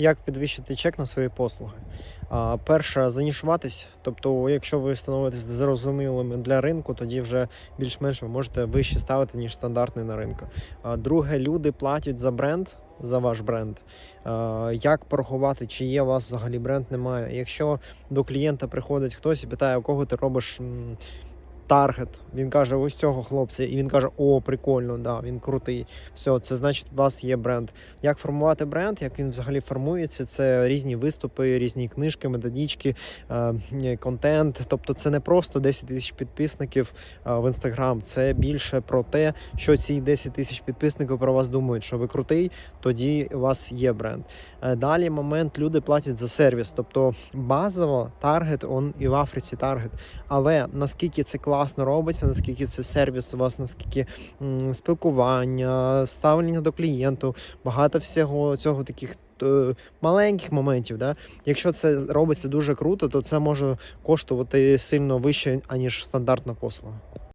Як підвищити чек на свої послуги? А, перше, занішуватись. Тобто, якщо ви становитесь зрозумілими для ринку, тоді вже більш-менш ви можете вище ставити, ніж стандартний на ринку. А, друге, люди платять за бренд. За ваш бренд, як порахувати, чи є у вас взагалі бренд, немає. Якщо до клієнта приходить хтось і питає, у кого ти робиш таргет, він каже, ось цього хлопця, і він каже: О, прикольно, да, він крутий. Все, це значить, у вас є бренд. Як формувати бренд, як він взагалі формується? Це різні виступи, різні книжки, методички, е, контент. Тобто, це не просто 10 тисяч підписників е, в інстаграм. Це більше про те, що ці 10 тисяч підписників про вас думають, що ви крутий, тоді у вас є бренд. Е, Далі момент люди платять за сервіс. Тобто базово таргет он і в Африці таргет. Але наскільки це класно робиться, наскільки це сервіс у вас, наскільки м, спілкування, ставлення до клієнту, багато всього цього таких. е, Маленьких моментів, да? якщо це робиться дуже круто, то це може коштувати сильно вище, аніж стандартна послуга.